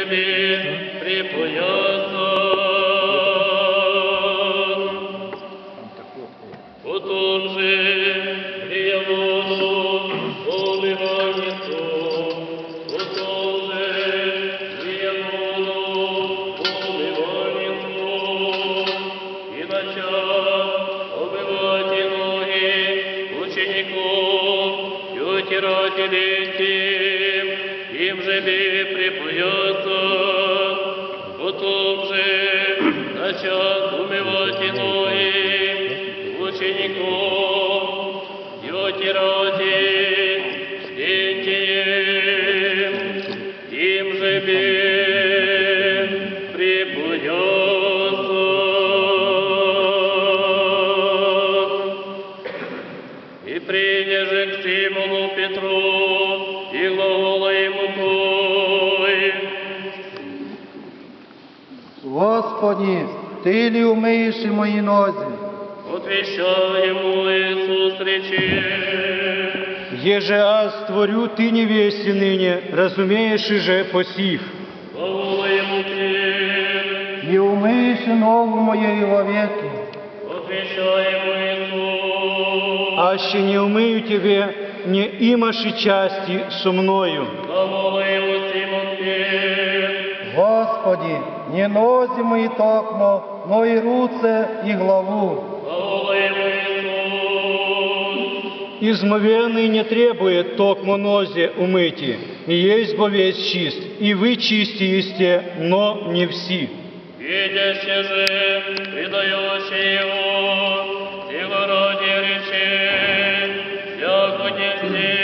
живи припоясан. Потом же приявону помиванието, потом же приявону помиванието, и начал обивать ноги учеников и утирателей тем, им же би припоясан, потом же начал умывать ноги учеников и отирати стентием, им же бе припоясан. И приняже к Симону Петру, и глагола Господи, Ти ли умиєш і мої нозі? отвещай ему Иисус речи. Еже аз творю ты невесте ныне, разумеешь и же посих. Глагола ему ты, І умиєш і ногу моєю вовеки. отвещай ему Иисус. Аще не умыю тебе, не имаши части со мною. Глагола ему Симон Петр. Господи, не нозі мої токмо, но і руце і главу. Глагола ему Иисус. Измовенный не требует токмо нозе умыти, и есть бо весь чист, и вы чисти есте, но не все. Видяще же, предающий его, сила ради речи, всяко нести